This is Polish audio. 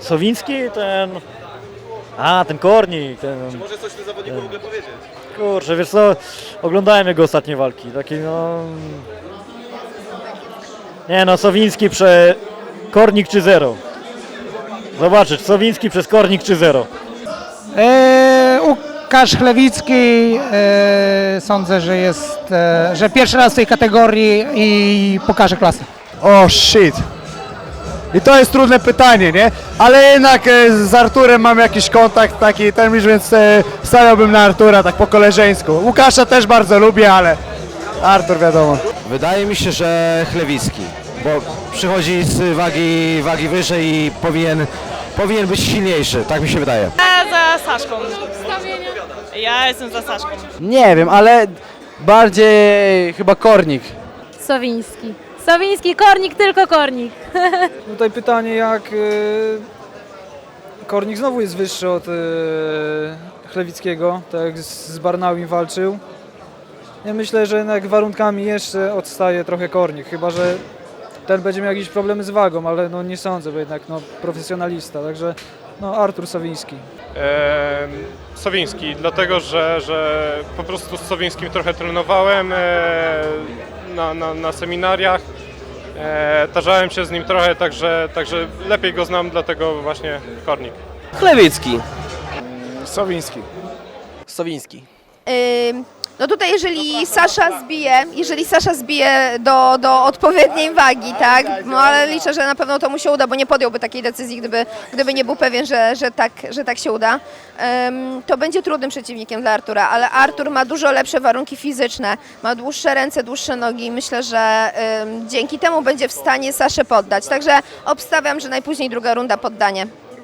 Sowiński, ten... A, ten Kornik, ten... Może coś o tym zawodniku w ogóle powiedzieć? Kurczę, wiesz co, oglądałem jego ostatnie walki, takie no... Nie no, Sowiński prze... Kornik czy zero. Zobaczysz, Sowiński przez Kornik czy zero. E, Łukasz Chlewicki e, sądzę, że jest, e, że pierwszy raz w tej kategorii i pokaże klasę. O shit. I to jest trudne pytanie, nie? Ale jednak e, z Arturem mam jakiś kontakt taki ten już, więc e, stawiałbym na Artura tak po koleżeńsku. Łukasza też bardzo lubię, ale Artur wiadomo. Wydaje mi się, że Chlewicki, bo przychodzi z wagi, wagi wyżej i powinien, powinien być silniejszy, tak mi się wydaje. Ja za Saszką. Ja jestem za Saszką. Nie wiem, ale bardziej chyba Kornik. Sowiński. Sowiński, kornik, tylko kornik. Tutaj pytanie, jak y, Kornik znowu jest wyższy od y, Chlewickiego, tak jak z z Barnałim walczył. Ja myślę, że jednak warunkami jeszcze odstaje trochę Kornik, chyba że ten będzie miał jakieś problemy z wagą, ale no nie sądzę, bo jednak no, profesjonalista, także no Artur Sowiński. Em, Sowiński, dlatego że, że po prostu z Sowińskim trochę trenowałem e, na, na, na seminariach. E, tarzałem się z nim trochę, także, także lepiej go znam, dlatego właśnie Kornik. Chlewicki. Sowiński. Sowiński. Ym, No tutaj jeżeli Sasza zbije, jeżeli Sasza zbije do, do odpowiedniej wagi, tak, no ale liczę, że na pewno to mu się uda, bo nie podjąłby takiej decyzji, gdyby, gdyby nie był pewien, że, że, tak, że tak się uda, to będzie trudnym przeciwnikiem dla Artura, ale Artur ma dużo lepsze warunki fizyczne, ma dłuższe ręce, dłuższe nogi i myślę, że dzięki temu będzie w stanie Saszę poddać, także obstawiam, że najpóźniej druga runda poddanie.